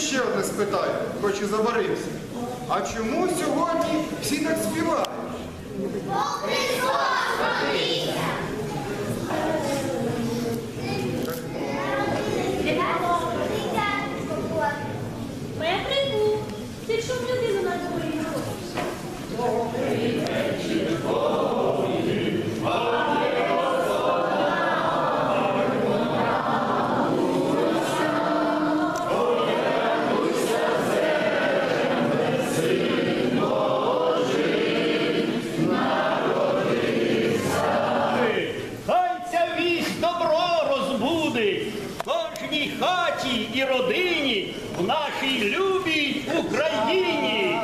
ще одне спитаю, хоч і забарився. А чому сьогодні всі так співають? Моя нашій любій Україні.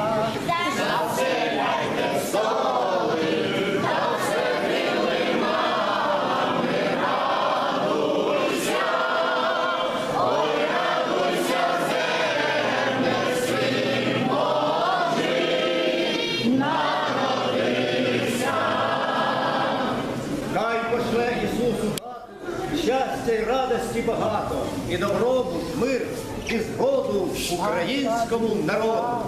Щастя й радості багато, і добробут, мир і згоду українському народу.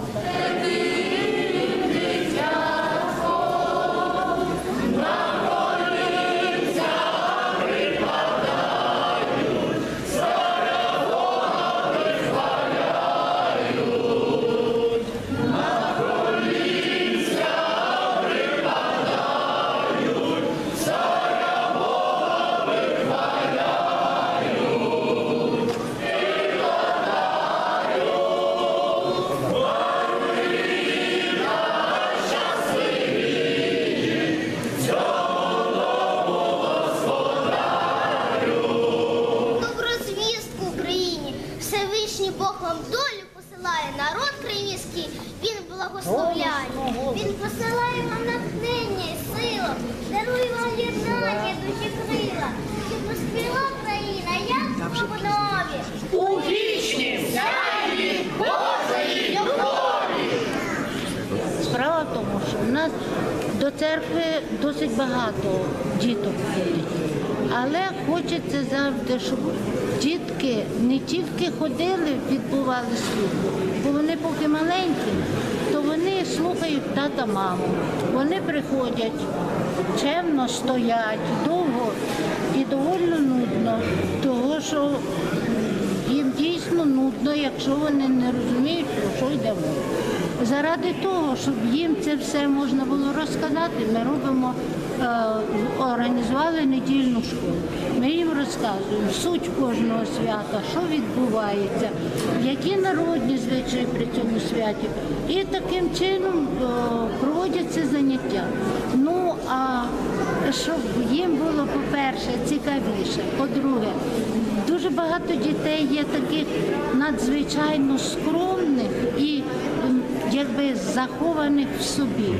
Благословляє. Він посилає вам натхнення і силу. Дарує вам єднання, душі крила. І поспіла країна, як в побудові. У вічнім сяйві Божої любові. Справа в тому, що в нас до церкви досить багато діток ходить. Але хочеться завжди, щоб дітки не тільки ходили, відбували службу, бо вони поки маленькі, то вони слухають тата маму. Вони приходять, чемно стоять, довго і доволі нудно, того що дійсно нудно, якщо вони не розуміють, про що йде мова. Заради того, щоб їм це все можна було розказати, ми робимо, е, організували недільну школу. Ми їм розказуємо суть кожного свята, що відбувається, які народні звичаї при цьому святі. І таким чином е, проводяться заняття. Ну а щоб їм було, по-перше, цікавіше, по-друге, дуже багато дітей є таких надзвичайно скромних якби захованих в собі.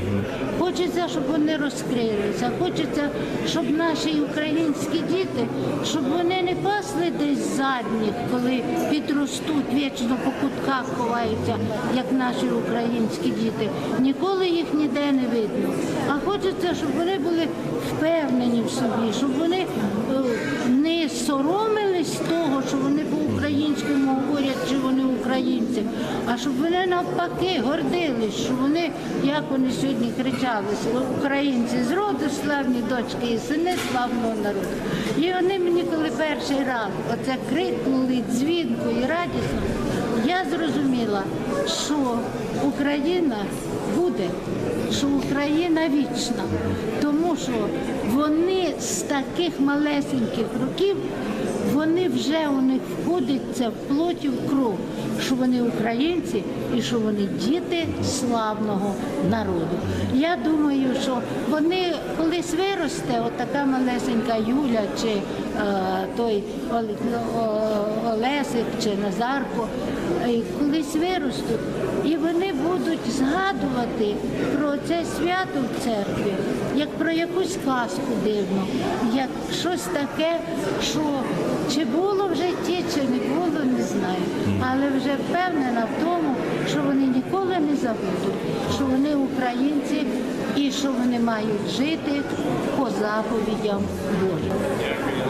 Хочеться, щоб вони розкрилися, хочеться, щоб наші українські діти, щоб вони не пасли десь задніх, коли підростуть, вічно по кутках ховаються, як наші українські діти. Ніколи їх ніде не видно. А хочеться, щоб вони були впевнені в собі, щоб вони е, не соромились того, що вони по-українському говорять, чи вони українці, а щоб вони навпаки гордились, що вони, як вони сьогодні кричали, українці з роду славні дочки і сини славного народу. І вони мені, коли перший раз оце крикнули дзвінко і радісно, я зрозуміла, що Україна буде, що Україна вічна, тому що вони з таких малесеньких років, вони вже у них входить це в плоті в кров, що вони українці і що вони діти славного народу. Я думаю, що вони колись виросте, от така малесенька Юля чи е, той Олесик чи Назарко, колись виростуть, і вони будуть згадувати про це свято в церкві, як про якусь казку дивну, як щось таке, що чи було в житті, чи не. Але вже впевнена в тому, що вони ніколи не забудуть, що вони українці і що вони мають жити по заповідям Божим. Дякую